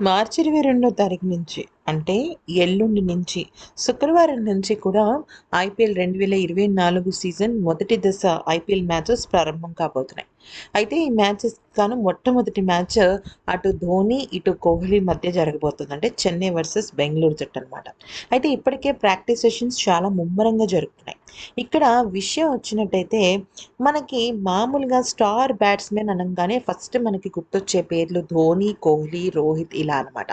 మార్చి ఇరవై రెండో తారీఖు నుంచి. అంటే ఎల్లుండి నుంచి శుక్రవారం నుంచి కూడా ఐపీఎల్ రెండు వేల ఇరవై నాలుగు సీజన్ మొదటి దశ ఐపీఎల్ మ్యాచెస్ ప్రారంభం కాబోతున్నాయి. అయితే ఈ మ్యాచెస్ గాను మొట్టమొదటి మ్యాచ్ అటు ధోని ఇటు కోహ్లీ మధ్య జరగబోతుంది. అంటే చెన్నై వర్సెస్ బెంగళూరు జట్టు అనమాట అయితే ఇప్పటికే ప్రాక్టీస్ సెషన్స్ చాలా ముమ్మరంగా జరుగుతున్నాయి. ఇక్కడ విషయం వచ్చినట్టయితే మనకి మామూలుగా స్టార్ బ్యాట్స్మెన్ అనగానే ఫస్ట్ మనకి గుర్తొచ్చే పేర్లు ధోని కోహ్లీ రోహిత్ ఇలా అనమాట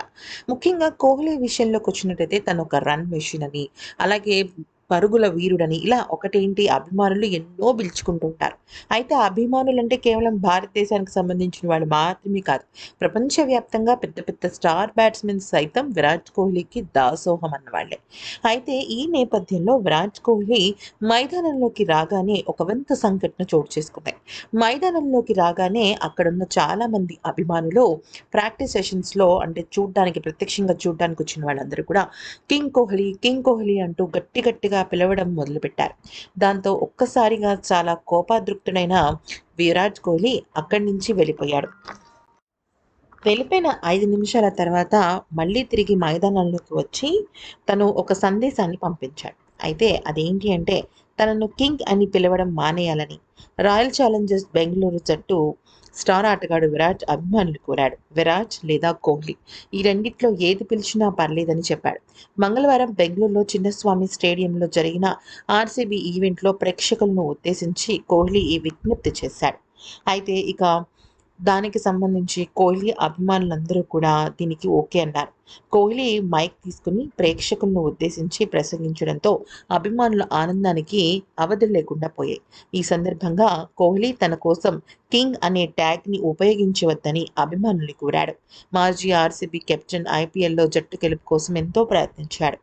ముఖ్యంగా కోహ్లీ విషయంలోకి వచ్చినట్టయితే తను ఒక రన్ మెషిన్ అని అలాగే పరుగుల వీరుడని. ఇలా ఒకటేంటి? అభిమానులు ఎన్నో పిలుచుకుంటుంటారు. అయితే అభిమానులంటే అభిమానులు అంటే కేవలం భారతదేశానికి సంబంధించిన వాళ్ళు మాత్రమే కాదు ప్రపంచవ్యాప్తంగా పెద్ద పెద్ద స్టార్ బ్యాట్స్మెన్ సైతం విరాట్ కోహ్లీకి దాసోహం అన్నవాళ్ళే. అయితే ఈ నేపథ్యంలో విరాట్ కోహ్లీ మైదానంలోకి రాగానే ఒక వింత సంఘటన చోటు చేసుకున్నాయి మైదానంలోకి రాగానే అక్కడున్న చాలా మంది అభిమానులు ప్రాక్టీస్ సెషన్స్లో అంటే చూడ్డానికి ప్రత్యక్షంగా చూడడానికి వచ్చిన వాళ్ళందరూ కూడా కింగ్ కోహ్లీ కింగ్ కోహ్లీ అంటూ గట్టి గట్టిగా పిలవడం మొదలుపెట్టారు. దాంతో ఒక్కసారిగా చాలా కోపాదృక్తుడైన విరాట్ కోహ్లీ అక్కడి నుంచి వెళ్ళిపోయాడు. వెళ్ళిపోయిన ఐదు నిమిషాల తర్వాత మళ్ళీ తిరిగి మైదానంలోకి వచ్చి తను ఒక సందేశాన్ని పంపించాడు. అయితే అదేంటి అంటే తనను కింగ్ అని పిలవడం మానేయాలని రాయల్ ఛాలెంజర్స్ బెంగళూరు జట్టు స్టార్ ఆటగాడు విరాట్ అభిమానులు కోరాడు. విరాట్ లేదా కోహ్లీ? ఈ రెండిట్లో ఏది పిలిచినా పర్లేదని చెప్పాడు. మంగళవారం బెంగళూరులో చిన్నస్వామి స్టేడియంలో జరిగిన ఆర్సీబీ ఈవెంట్లో ప్రేక్షకులను ఉద్దేశించి కోహ్లీ ఈ విజ్ఞప్తి చేశాడు. అయితే ఇక దానికి సంబంధించి కోహ్లీ అభిమానులందరూ కూడా దీనికి ఓకే అన్నారు. కోహ్లీ మైక్ తీసుకుని ప్రేక్షకులను ఉద్దేశించి ప్రసంగించడంతో అభిమానుల ఆనందానికి అవధి లేకుండా పోయాయి. ఈ సందర్భంగా కోహ్లీ తన కోసం కింగ్ అనే ట్యాగ్ని ఉపయోగించవద్దని అభిమానులు కోరాడు మాజీ ఆర్సీబీ కెప్టెన్ ఐపీఎల్లో జట్టు గెలుపు కోసం ఎంతో ప్రయత్నించాడు.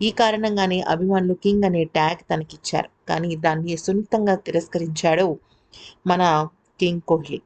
ఈ కారణంగానే అభిమానులు కింగ్ అనే ట్యాగ్ తనకిచ్చారు. కానీ దాన్ని సున్నితంగా తిరస్కరించాడు మన కింగ్ కోహ్లీ.